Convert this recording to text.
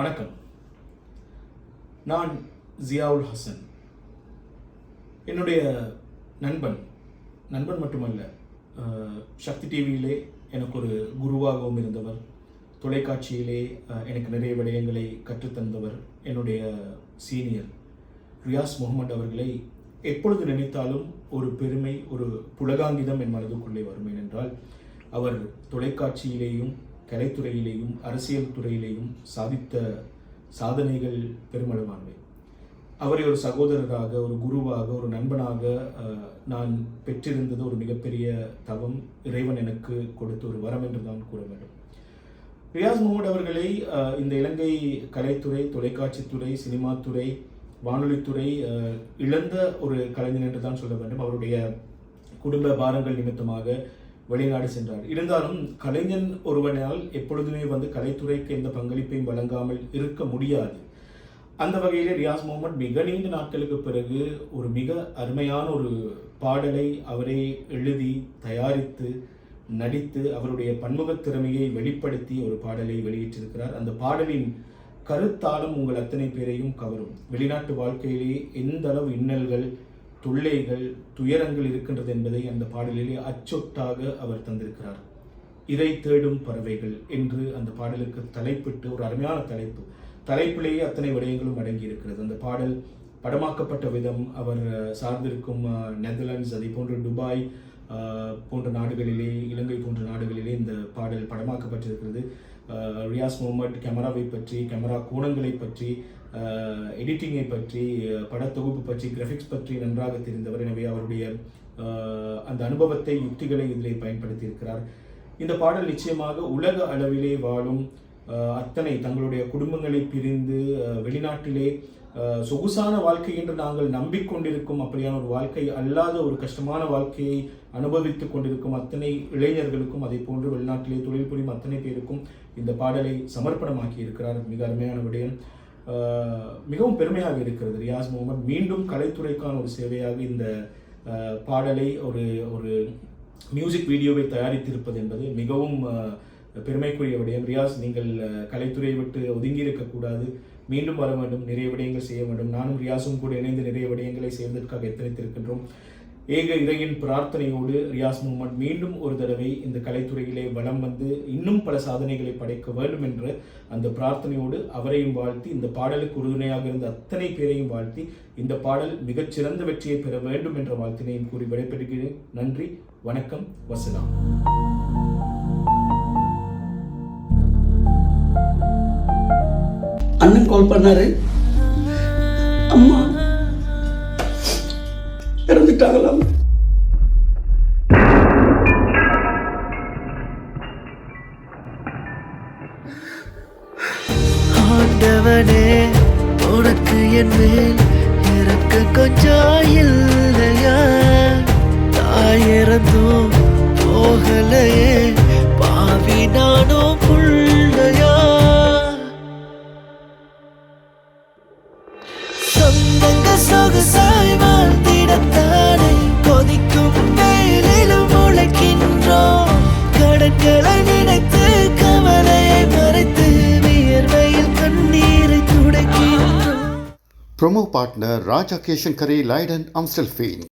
வணக்கம். நான் ஜியாவுல் ஹசன். என்னுடைய நண்பன் நண்பன் மட்டுமல்ல சக்தி டிவியிலே எனக்கு ஒரு குருவாகவும் இருந்தவர் தொலைக்காட்சியிலே எனக்கு நிறைய விடயங்களை கற்றுத்தந்தவர் என்னுடைய சீனியர் ரியாஸ் முகமது அவர்களை எப்பொழுது நினைத்தாலும் ஒரு பெருமை ஒரு புலகாங்கிதம் என் மனதுக்குள்ளே வரும் ஏனென்றால் அவர் தொலைக்காட்சியிலேயும் கலைத்துறையிலேயும் அரசியல் துறையிலேயும் சாதித்த சாதனைகள் பெருமளவானவை. அவரை ஒரு சகோதரராக ஒரு குருவாக ஒரு நண்பனாக நான் பெற்றிருந்தது ஒரு மிகப்பெரிய தவம். இறைவன் எனக்கு கொடுத்த ஒரு வரம் என்று தான் கூற வேண்டும். ரியாஸ் முகமது அவர்களை இந்த இலங்கை கலைத்துறை தொலைக்காட்சித்துறை சினிமாத்துறை வானொலித்துறை இழந்த ஒரு கலைஞர் என்று தான் சொல்ல வேண்டும். அவருடைய குடும்ப பாரங்கள் நிமித்தமாக வெளிநாடு சென்றார். இருந்தாலும் கலைஞன் ஒருவனால் எப்பொழுதுமே வந்து கலைத்துறைக்கு எந்த பங்களிப்பையும் வழங்காமல் இருக்க முடியாது. அந்த வகையிலே ரியாஸ் முகமது மிக நீண்ட நாட்களுக்கு பிறகு ஒரு மிக அருமையான ஒரு பாடலை அவரே எழுதி தயாரித்து நடித்து அவருடைய பன்முகத் திறமையை வெளிப்படுத்தி ஒரு பாடலை வெளியிட்டிருக்கிறார். அந்த பாடலின் கருத்தாலும் உங்கள் அத்தனை பேரையும் கவரும். வெளிநாட்டு வாழ்க்கையிலே எந்த அளவு இன்னல்கள் தொல்லைகள் துயரங்கள் இருக்கின்றது என்பதை அந்த பாடலிலே அச்சொட்டாக அவர் தந்திருக்கிறார். இறை தேடும் பறவைகள் என்று அந்த பாடலுக்கு தலைப்பிட்டு ஒரு அருமையான தலைப்பு. தலைப்பிலேயே அத்தனை விடயங்களும் அடங்கி இருக்கிறது அந்த பாடல் படமாக்கப்பட்ட விதம் அவர் சார்ந்திருக்கும் நெதர்லாண்ட்ஸ் அதே போன்று துபாய் போன்ற நாடுகளிலே இலங்கை போன்ற நாடுகளிலே பாடல் படமாக்கப்பட்டிருக்கிறது. ரியாஸ் முகமது கேமராவை பற்றி கேமரா கோணங்களை பற்றி எடிட்டிங்கை பற்றி படத்தொகுப்பு பற்றி கிராஃபிக்ஸ் பற்றி நன்றாக தெரிந்தவர். எனவே அவருடைய அந்த அனுபவத்தை யுக்திகளை இதிலே பயன்படுத்தியிருக்கிறார். இந்த பாடல் நிச்சயமாக உலக அளவிலே வாழும் அத்தனை தங்களுடைய குடும்பங்களை பிரிந்து வெளிநாட்டிலே சொகுசான வாழ்க்கை என்று நாங்கள் நம்பிக்கொண்டிருக்கும் அப்படியான ஒரு வாழ்க்கை அல்லாத ஒரு கஷ்டமான வாழ்க்கையை அனுபவித்துக் கொண்டிருக்கும் அத்தனை இளைஞர்களுக்கும் அதே போன்று வெளிநாட்டிலே தொழில் புரியும் அத்தனை பேருக்கும் இந்த பாடலை சமர்ப்பணமாக்கி இருக்கிறார் மிக அருமையான விடயம். மிகவும் பெருமையாக இருக்கிறது. ரியாஸ் முகமது மீண்டும் கலைத்துறைக்கான ஒரு சேவையாக இந்த பாடலை ஒரு ஒரு மியூசிக் வீடியோவை தயாரித்திருப்பது என்பது மிகவும் பெருமைக்குரிய விடயம். ரியாஸ் நீங்கள் கலைத்துறையை விட்டு ஒதுங்கி இருக்கக்கூடாது. மீண்டும் வர வேண்டும். நிறைய விடயங்கள் செய்ய வேண்டும். நானும் ரியாஸும் கூட இணைந்து நிறைய விடயங்களை செய்வதற்காக எத்தனைத்திருக்கின்றோம். ஏக இறையின் பிரார்த்தனையோடு ரியாஸ் முகமது மீண்டும் ஒரு தடவை இந்த கலைத்துறையிலே வலம் வந்து இன்னும் பல சாதனைகளை படைக்க வேண்டும் என்ற அந்த பிரார்த்தனையோடு அவரையும் வாழ்த்தி இந்த பாடலுக்கு உறுதுணையாக இருந்த அத்தனை பேரையும் வாழ்த்தி இந்த பாடல் மிகச்சிறந்த வெற்றியை பெற வேண்டும் என்ற வாழ்த்தினையும் கூறி விடைபெறுகிறேன். நன்றி வணக்கம் வசலாம் அண்ணன் கால் பண்ணாரு. அம்மா இறந்துட்டாங்களாம். ஆண்டவனே உனக்கு என் மேல் இறக்க கொஞ்சம் இல்லையா? தாயிறந்தும் போகலையே. பாவி நானும் புள்ள Promo partner Raj Acation Curry Leiden Amstelveen.